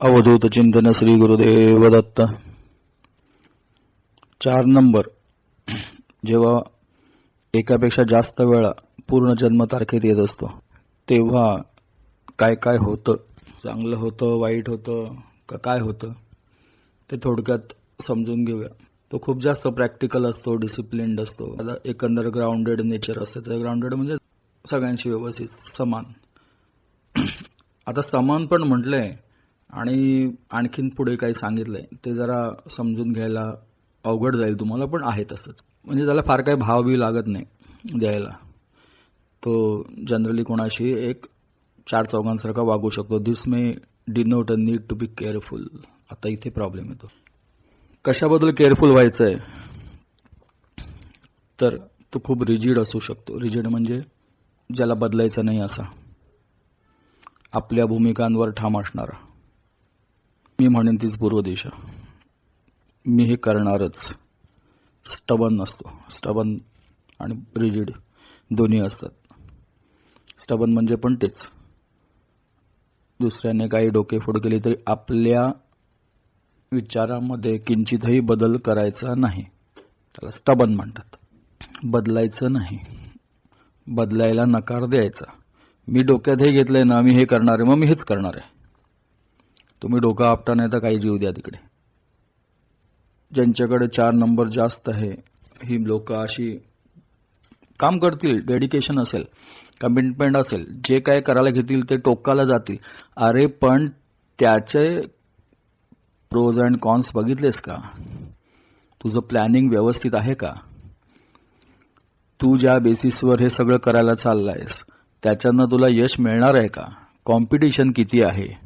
अवधूत चिंतन श्री गुरुदेव दत्त चार नंबर. जेव्हा एकापेक्षा जास्त वेळा पूर्ण जन्मतारखेत येत असतो तेव्हा काय काय होतं? चांगलं होतं वाईट होतं का काय होतं? ते थोडक्यात समजून घेऊया. तो खूप जास्त प्रॅक्टिकल असतो डिसिप्लिन्ड असतो. आता एकंदर ग्राउंडेड नेचर असतं. तर ग्राउंडेड म्हणजे सगळ्यांशी व्यवस्थित समान. आता समान पण म्हटलंय आणि आणखीन पुढे काही सांगितलंय ते जरा समजून घ्यायला अवघड जाईल तुम्हाला पण आहे तसंच. म्हणजे त्याला फार काही भाव बी लागत नाही द्यायला. तो जनरली कोणाशी एक चार चौघांसारखा वागू शकतो. This may denote a need to be careful आता इथे प्रॉब्लेम येतो. कशाबद्दल केअरफुल व्हायचं आहे तर तो खूप रिजिड असू शकतो. रिजिड म्हणजे ज्याला बदलायचं नाही असा. आपल्या भूमिकांवर ठाम असणारा. मी म्हणेन तीच पूर्व दिशा. मी हे करणारच. स्टबन नसतो. स्टबन आणि रिजिड दोन्ही असतात. स्टबन म्हणजे पण तेच. दुसऱ्याने काही डोकेफोड केली तरी आपल्या विचारामध्ये किंचितही बदल करायचा नाही. त्याला स्टबन म्हणतात. बदलायचं नाही. बदलायला नकार द्यायचा. मी डोक्यात हे घेतलंय ना मी हे करणार आहे मग मी हेच करणार आहे. तुम्ही डोकं आपटा नाही तर काही जीव द्या तिकडे. ज्यांच्याकडे चार नंबर जास्त आहे ही लोक अशी काम करतील डेडिकेशन असेल कमिटमेंट असेल जे काय करायला घेतील ते टोकाला जातील. अरे पण त्याचे प्रोज अँड कॉन्स बघितलेस का? तुझं प्लॅनिंग व्यवस्थित आहे का? तू ज्या बेसिसवर हे सगळं करायला चाललायस त्याच्यानं तुला यश मिळणार आहे का? कॉम्पिटिशन किती आहे?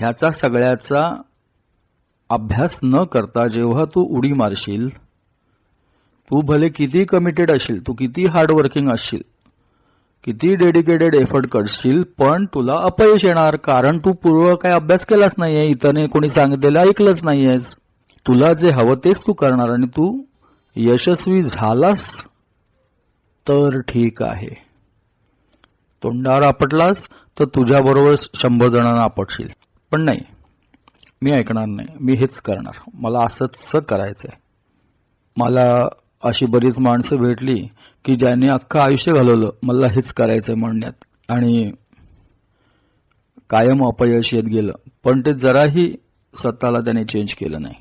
ह्याचा सगळ्याचा अभ्यास न करता जेव्हा तू उडी मारशील तू भले किती कमिटेड असशील तू किती हार्डवर्किंग असशील किती डेडिकेटेड एफर्ट करशील पण तुला अपयश येणार कारण तू पूर्व काय अभ्यास केलाच नाहीये इतरने कोणी सांगितलेलं ऐकलंच नाहीयेस. तुला जे हवं तेच तू करणार आणि तू यशस्वी झालास तर ठीक आहे. तोंडावर आपटलास तर तुझ्याबरोबर शंभर जणांना आपटशील. पण नाही. मी ऐकणार नाही. मी हेच करणार. मला असंच करायचं आहे मला अशी बरीच माणसं भेटली की ज्यांनी अख्खं आयुष्य घालवलं मला हेच करायचंय म्हणण्यात. आणि कायम अपयश येत गेलं. पण ते जराही स्वतःला त्याने चेंज केलं नाही.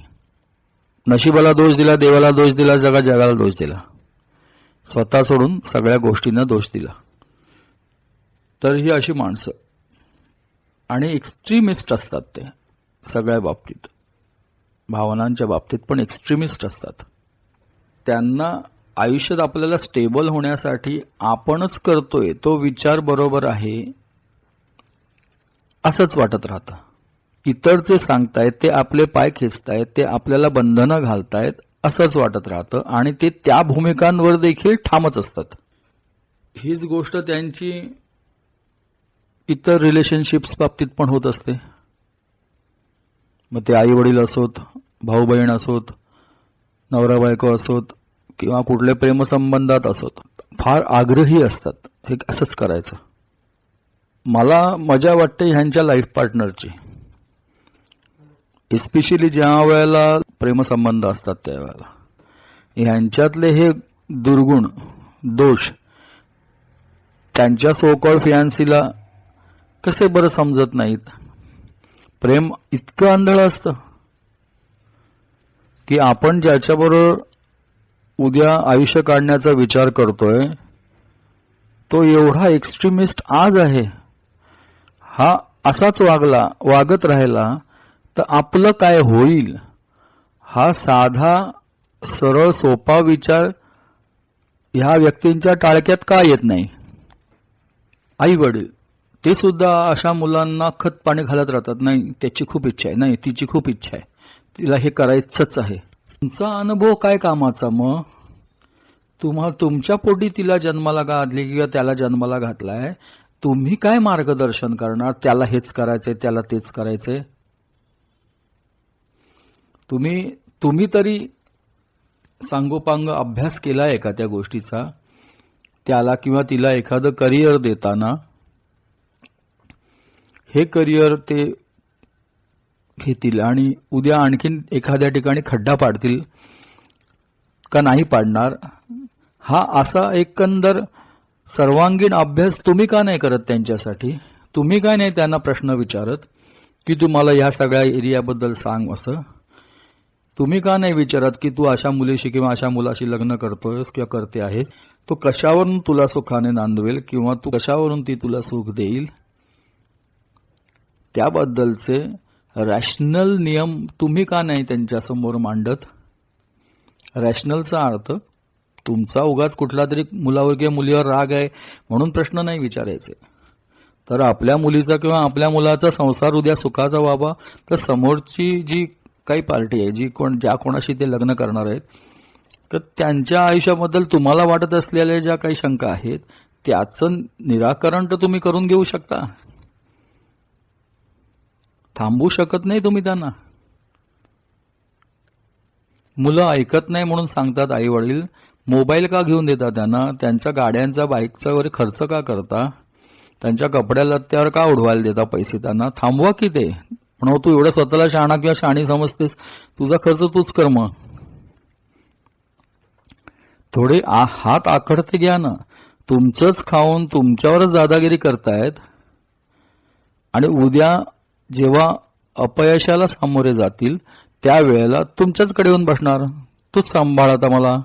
नशिबाला दोष दिला देवाला दोष दिला जगा जगाला दोष दिला. स्वतः सोडून सगळ्या गोष्टींना दोष दिला. तर ही अशी माणसं. आणि एक्स्ट्रीमिस्ट असतात ते सगळ्या बाबतीत. भावनांच्या बाबतीत पण एक्स्ट्रीमिस्ट असतात. त्यांना आयुष्यात आपल्याला स्टेबल होण्यासाठी आपणच करतोय तो विचार बरोबर आहे असंच वाटत राहतं. इतर जे सांगतायत ते आपले पाय खेचतायत ते आपल्याला बंधनं घालतायत असंच वाटत राहतं. आणि ते त्या भूमिकांवर देखील ठामच असतात. हीच गोष्ट त्यांची इतर रिलेशनशिप्स बाबतीत पण होत असते. मग ते आई वडील असोत भाऊ बहीण असोत नवरा बायको असोत किंवा कुठल्या प्रेमसंबंधात असोत फार आग्रही असतात. हे असंच करायचं. मला मजा वाटते ह्यांच्या लाईफ पार्टनरची इस्पेशली ज्या वेळेला प्रेमसंबंध असतात त्यावेळेला. ह्यांच्यातले हे दुर्गुण दोष त्यांच्या सोकॉल फियान्सीला कसे बरं समजत नाहीत? प्रेम इतकं आंधळ असतं की आपण ज्याच्याबरोबर उद्या आयुष्य काढण्याचा विचार करतोय तो एवढा एक्स्ट्रीमिस्ट आज आहे. हा असाच वागला वागत राहिला तर आपलं काय होईल? हा साधा सरळ सोपा विचार ह्या व्यक्तींच्या टाळक्यात का येत नाही? आई वडील ते सुद्धा अशा मुलांना खत पाणी घालत राहतात. नाही त्याची खूप इच्छा आहे. नाही तिची खूप इच्छा आहे. तिला हे करायचंच आहे. तुमचा अनुभव काय कामाचा मग? तुम्हा तुमच्या पोटी तिला जन्माला घातली किंवा त्याला जन्माला घातलाय. तुम्ही काय मार्गदर्शन करणार? त्याला हेच करायचंय त्याला तेच करायचंय? तुम्ही तुम्ही तरी सांगोपांग अभ्यास केलाय का त्या गोष्टीचा? त्याला किंवा तिला एखादं करिअर देताना? हे करिअर ते घेतील आणि उद्या आणखीन एखाद्या ठिकाणी खड्डा पाडतील का नाही पाडणार हा असा एकंदर सर्वांगीण अभ्यास तुम्ही का नाही करत त्यांच्यासाठी? तुम्ही काय नाही त्यांना प्रश्न विचारत की तू मला ह्या सगळ्या एरियाबद्दल सांग असं? तुम्ही का नाही विचारत की तू अशा मुलीशी किंवा अशा मुलाशी लग्न करतोयस किंवा करते आहेस? तो कशावरून तुला सुखाने नांदवेल किंवा तू कशावरून ती तुला सुख देईल? त्याबद्दलचे रॅशनल नियम तुम्ही का नाही त्यांच्यासमोर मांडत? रॅशनलचा अर्थ तुमचा उगाच कुठला तरी मुलावर किंवा मुलीवर राग आहे म्हणून प्रश्न नाही विचारायचे. तर आपल्या मुलीचा किंवा आपल्या मुलाचा संसार उद्या सुखाचा व्हावा तर समोरची जी काही पार्टी आहे जी कोण ज्या कोणाशी ते लग्न करणार आहेत तर त्यांच्या आयुष्याबद्दल तुम्हाला वाटत असलेल्या ज्या काही शंका आहेत त्याचं निराकरण तर तुम्ही करून घेऊ शकता. थांबवू शकत नाही तुम्ही त्यांना. मुलं ऐकत नाही म्हणून सांगतात आई वडील मोबाईल का घेऊन देतात त्यांना? त्यांच्या गाड्यांचा बाईकचा वगैरे खर्च का करता? त्यांच्या कपड्या लत्त्यावर का उडवायला देता पैसे त्यांना? थांबवा की ते? म्हणून तू एवढं स्वतःला शाणा किंवा शाणी समजतेस तुझा खर्च तूच कर मग. थोडे आ- हात आखडते घ्या ना. तुमचंच खाऊन तुमच्यावरच दादागिरी करतायत. आणि उद्या जेव्हा अपयशाला सामोरे जातील त्यावेळेला तुमच्याचकडे येऊन बसणार. तूच सांभाळ आता मला.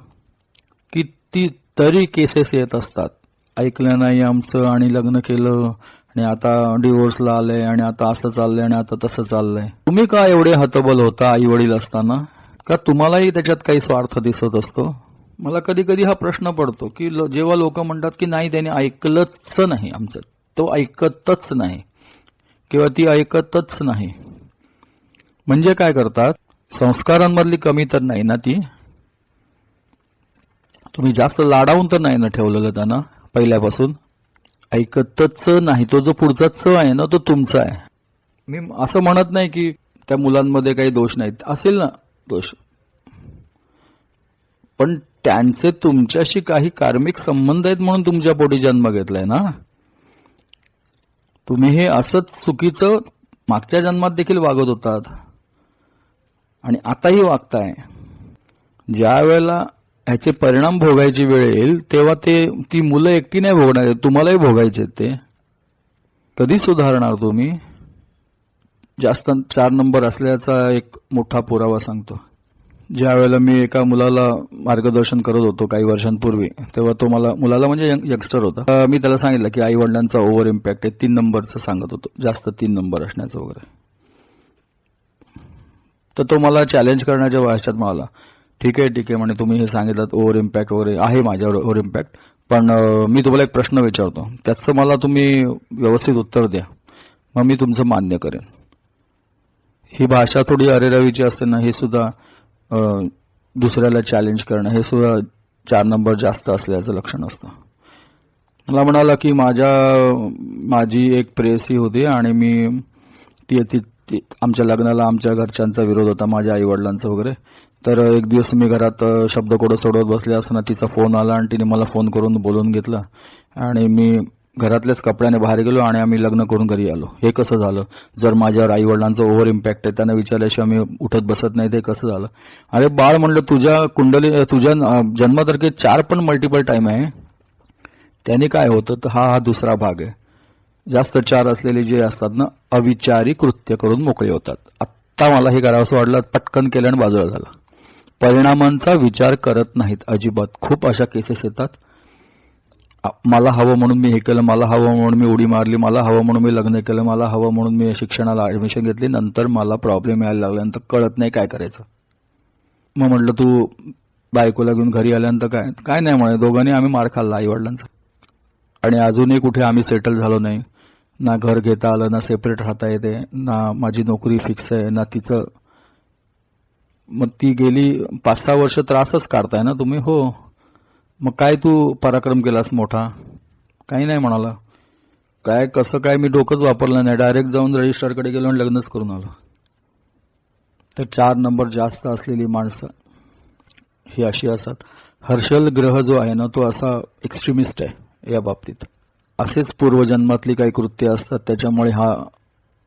कितीतरी केसेस येत असतात. ऐकलं नाही आमचं आणि लग्न केलं आणि आता डिवोर्सला आलंय आणि आता असं चाललंय आणि आता तसं चाललंय. तुम्ही का एवढे हतबल होता आई वडील असताना? का तुम्हालाही त्याच्यात काही स्वार्थ दिसत असतो? मला कधी कधी हा प्रश्न पडतो की जेव्हा लोक म्हणतात की नाही त्याने ऐकलंच नाही आमचं. तो ऐकतच नाही. किंवा ती ऐकतच नाही. म्हणजे काय करतात? संस्कारांमधली कमी तर नाही ना ती? तुम्ही जास्त लाडावून तर नाही ना ठेवलेलं त्यांना पहिल्यापासून? ऐकतच नाही. तो जो पुढचा च आहे ना तो तुमचा आहे. मी असं म्हणत नाही की त्या मुलांमध्ये काही दोष नाहीत. असेल ना दोष. पण त्यांचे तुमच्याशी काही कार्मिक संबंध आहेत म्हणून तुमच्या पोटी जन्म घेतलाय ना? तुम्ही हे असंच चुकीचं मागच्या जन्मात देखील वागत होतात. आणि आताही वागताय. ज्या वेळेला ह्याचे परिणाम भोगायची वेळ येईल तेव्हा ते ती मुलं एकटी नाही भोगणार तुम्हालाही भोगायचे आहेत ते. कधी सुधारणार तुम्ही? जास्त चार नंबर असल्याचा एक मोठा पुरावा सांगतो. ज्या वेळेला मी एका मुलाला मार्गदर्शन करत होतो काही वर्षांपूर्वी तेव्हा तो मला मुलाला म्हणजे यंगस्टर होता. मी त्याला सांगितलं की आई वडिलांचा ओव्हर इम्पॅक्ट आहे तीन नंबरचं सांगत होतो. जास्त तीन नंबर असण्याचं वगैरे. तर तो मला चॅलेंज करण्याच्या भाषेत मला ठीक आहे ठीक आहे म्हणे तुम्ही हे सांगितलं ओव्हर इम्पॅक्ट वगैरे आहे माझ्यावर ओव्हर इम्पॅक्ट पण मी तुम्हाला एक प्रश्न विचारतो. त्याचं मला तुम्ही व्यवस्थित उत्तर द्या. मग मी तुमचं मान्य करेन. ही भाषा थोडी अरेरावीची असते ना हे सुद्धा दुसऱ्याला चॅलेंज करणं हे सुद्धा चार नंबर जास्त असल्याचं लक्षण असतं. मला म्हणाला की माझ्या माझी एक प्रेयसी होती आणि मी ती ती ती- आमच्या लग्नाला आमच्या घरच्यांचा विरोध होता माझ्या आईवडिलांचा वगैरे. तर एक दिवस मी घरात शब्द शब्दकोडं सोडवत बसले असताना तिचा फोन आला आणि तिने मला फोन करून बोलून घेतला. आणि मी घरातल्याच कपड्याने बाहेर गेलो आणि आम्ही लग्न करून घरी आलो. हे कसं झालं? जर माझ्यावर आईवडिलांचं ओव्हर इम्पॅक्ट आहे त्यांना विचारल्याशिवाय मी उठत बसत नाही ते कसं झालं? अरे बाळ म्हणलं तुझ्या कुंडली तुझ्या जन्मतारखेत चार पण मल्टिपल टाईम आहे. त्याने काय होतं? तर हा हा दुसरा भाग आहे. जास्त चार असलेले जे असतात ना अविचारी कृत्य करून मोकळे होतात. आत्ता मला हे करावंसं वाटलं पटकन केलं आणि बाजूला झालं. परिणामांचा विचार करत नाहीत अजिबात. खूप अशा केसेस येतात. मला हवं म्हणून मी हे केलं मला हवं म्हणून मी उडी मारली मला हवं म्हणून मी लग्न केलं मला हवं म्हणून मी शिक्षणाला ॲडमिशन घेतली नंतर मला प्रॉब्लेम यायला लागल्यानंतर कळत नाही काय करायचं. मग म्हटलं तू बायकोला घेऊन घरी आल्यानंतर काय? काय नाही म्हणे दोघांनी आम्ही मार खाल्ला आईवडिलांचा. आणि अजूनही कुठे आम्ही सेटल झालो नाही. ना घर घेता आलं ना सेपरेट राहता येते ना माझी नोकरी फिक्स आहे ना तिचं. मग ती गेली पाच सहा वर्ष त्रासच काढताय ना तुम्ही? हो. मग काय तू पराक्रम केलास मोठा? काही नाही म्हणाला. काय कसं काय मी डोकंच वापरलं नाही. डायरेक्ट जाऊन रजिस्ट्रारकडे गेलो आणि लग्नच करून आलो. तर चार नंबर जास्त असलेली माणसं ही अशी असतात. हर्षल ग्रह जो आहे ना तो असा एक्स्ट्रीमिस्ट आहे या बाबतीत. असेच पूर्वजन्मातली काही कृत्य असतात त्याच्यामुळे हा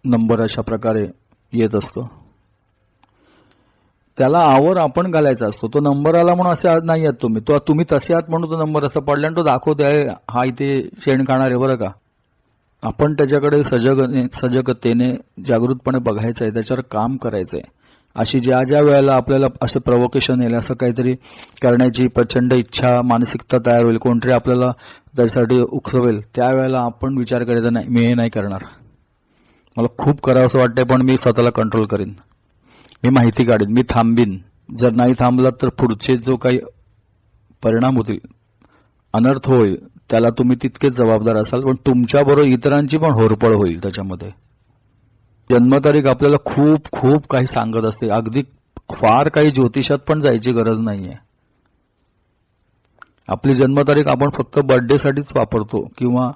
नंबर अशा प्रकारे येत असतो. त्याला आवर आपण घालायचा असतो. तो नंबर आला म्हणून असे नाही आहात तुम्ही. तो तुम्ही तसे आहात म्हणून तो नंबर असा पडला आणि तो दाखवते आहे हा इथे शेण खाणार आहे बरं का? आपण त्याच्याकडे सजग सजगतेने जागृतपणे बघायचं आहे त्याच्यावर काम करायचं आहे अशी ज्या ज्या वेळेला आपल्याला असं प्रवोकेशन येईल असं काहीतरी करण्याची प्रचंड इच्छा मानसिकता तयार होईल कोणतरी आपल्याला त्यासाठी उकसवेल त्यावेळेला आपण विचार करायचा नाही मी हे नाही करणार. मला खूप करावं असं वाटतंय पण मी स्वतःला कंट्रोल करीन. मी माहिती काढीन मी थांबीन. जर नाही थांबला तर पुढचे जो काही परिणाम होतील अनर्थ होईल त्याला तुम्ही तितकेच जबाबदार असाल. पण तुमच्याबरोबर इतरांची पण होरपळ होईल त्याच्यामध्ये. जन्मतारीख आपल्याला खूप खूप काही सांगत असते. अगदी फार काही ज्योतिषात पण जायची गरज नाहीये. आपली जन्मतारीख आपण फक्त बर्थडेसाठीच वापरतो किंवा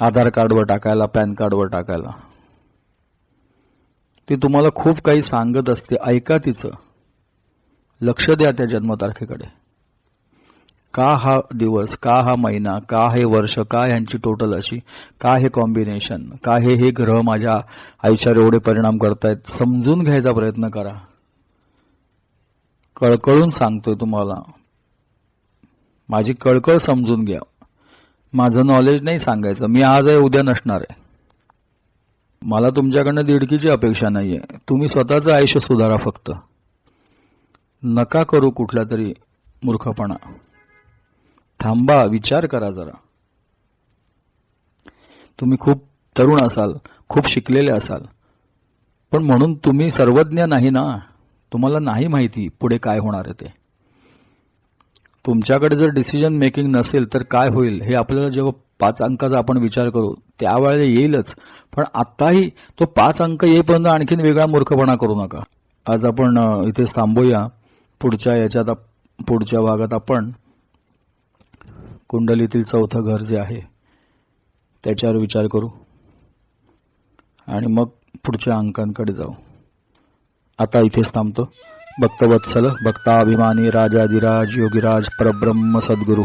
आधार कार्डवर टाकायला पॅन कार्डवर टाकायला. ती तुम्हाला खूप काही सांगत असते. ऐका तिचं. लक्ष द्या त्या जन्मतारखेकडे. का हा दिवस का हा महिना का हे वर्ष का ह्यांची टोटल अशी का हे कॉम्बिनेशन का हे हे ग्रह माझ्या आयुष्यावर एवढे परिणाम करतायत समजून घ्यायचा प्रयत्न करा. कळकळून सांगतोय तुम्हाला. माझी कळकळ समजून घ्या. माझं नॉलेज नाही सांगायचं. मी आज आहे उद्या नसणार आहे. मला तुमच्याकडनं दिडकीची अपेक्षा नाहीये. तुम्ही स्वतःचं आयुष्य सुधारा फक्त. नका करू कुठला तरी मूर्खपणा. थांबा विचार करा जरा. तुम्ही खूप तरुण असाल खूप शिकलेले असाल. पण म्हणून तुम्ही सर्वज्ञ नाही ना? तुम्हाला नाही माहिती पुढे काय होणार आहे ते. तुमच्याकडे जर डिसिजन मेकिंग नसेल तर काय होईल हे आपल्याला जेव्हा पाच अंकाचा आपण विचार करू त्यावेळेला येईलच. पण आत्ताही तो पाच अंक येईपर्यंत आणखीन वेगळा मूर्खपणा करू नका. आज आपण इथेच थांबूया. पुढच्या याच्यात पुढच्या भागात आपण कुंडलीतील चौथं घर जे आहे त्याच्यावर विचार करू. आणि मग पुढच्या अंकांकडे जाऊ. आता इथेच थांबतो. भक्तवत्सल भक्ताभिमानी राजाधिराज योगीराज परब्रह्म सद्गुरू.